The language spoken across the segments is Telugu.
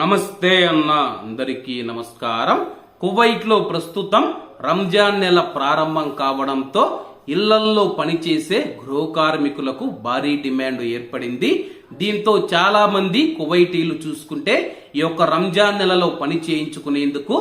నమస్తే అన్న అందరికీ నమస్కారం. కువైట్లో ప్రస్తుతం రంజాన్ నెల ప్రారంభం కావడంతో ఇళ్ళల్లో పనిచేసే గృహ కార్మికులకు భారీ డిమాండ్ ఏర్పడింది. దీంతో చాలా మంది కువైటీలు చూసుకుంటే ఈ యొక్క రంజాన్ నెలలో పని చేయించుకునేందుకు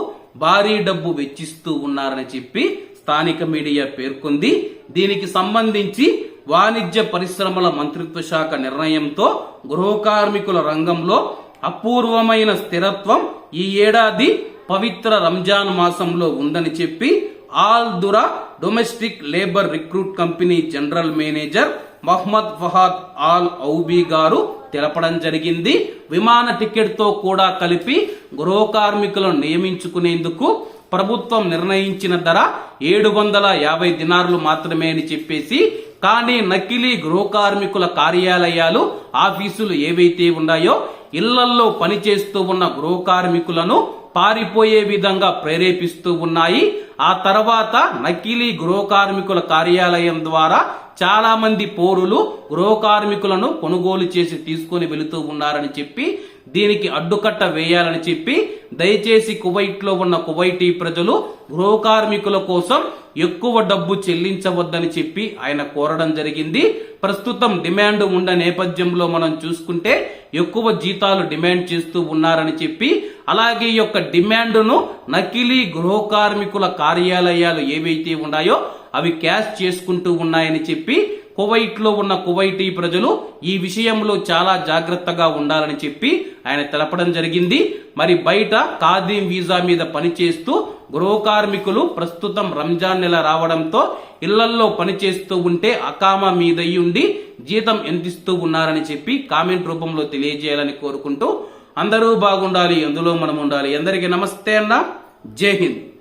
భారీ డబ్బు వెచ్చిస్తూ ఉన్నారని చెప్పి స్థానిక మీడియా పేర్కొంది. దీనికి సంబంధించి వాణిజ్య పరిశ్రమల మంత్రిత్వ శాఖ నిర్ణయంతో గృహ కార్మికుల రంగంలో అపూర్వమైన స్థిరత్వం ఈ ఏడాది పవిత్ర రంజాన్ మాసంలో ఉందని చెప్పి Al Durra domestic labour recruit company general manager Mohammed Fahad Al Oubi గారు తెలపడం జరిగింది. విమాన టికెట్తో కూడా కలిపి గృహ కార్మికులను నియమించుకునేందుకు ప్రభుత్వం నిర్ణయించిన ధర ఏడు వందల యాభై దినార్లు మాత్రమే అని చెప్పేసి కానీ నకిలీ గృహ కార్మికుల కార్యాలయాలు ఆఫీసులు ఏవైతే ఉన్నాయో ఇళ్ళల్లో పనిచేస్తూ ఉన్న గృహ కార్మికులను పారిపోయే విధంగా ప్రేరేపిస్తూ ఉన్నాయి. ఆ తర్వాత నకిలీ గృహ కార్మికుల కార్యాలయం ద్వారా చాలా మంది పౌరులు గృహ కార్మికులను కొనుగోలు చేసి తీసుకొని వెళుతూ ఉన్నారని చెప్పి దీనికి అడ్డుకట్ట వేయాలని చెప్పి దయచేసి కువైట్లో ఉన్న కువైటీ ప్రజలు గృహ కార్మికుల కోసం ఎక్కువ డబ్బు చెల్లించవద్దని చెప్పి ఆయన కోరడం జరిగింది. ప్రస్తుతం డిమాండ్ ఉన్న నేపథ్యంలో మనం చూసుకుంటే ఎక్కువ జీతాలు డిమాండ్ చేస్తూ ఉన్నారని చెప్పి అలాగే ఈ యొక్క డిమాండ్ను నకిలీ గృహ కార్మికుల కార్యాలయాలు ఏవైతే ఉన్నాయో అవి క్యాష్ చేసుకుంటూ ఉన్నాయని చెప్పి కువైట్లో ఉన్న కువైటీ ప్రజలు ఈ విషయంలో చాలా జాగ్రత్తగా ఉండాలని చెప్పి ఆయన తెలపడం జరిగింది. మరి బయట ఖాదీం వీసా మీద పనిచేస్తూ గృహ కార్మికులు ప్రస్తుతం రంజాన్ నెల రావడంతో ఇళ్ళల్లో పనిచేస్తూ ఉంటే అకామా మీదయ్యుండి జీతం ఎంతిస్తూ ఉన్నారని చెప్పి కామెంట్ రూపంలో తెలియజేయాలని కోరుకుంటూ అందరూ బాగుండాలి అందులో మనం ఉండాలి. అందరికీ నమస్తే అన్న. జై హింద్.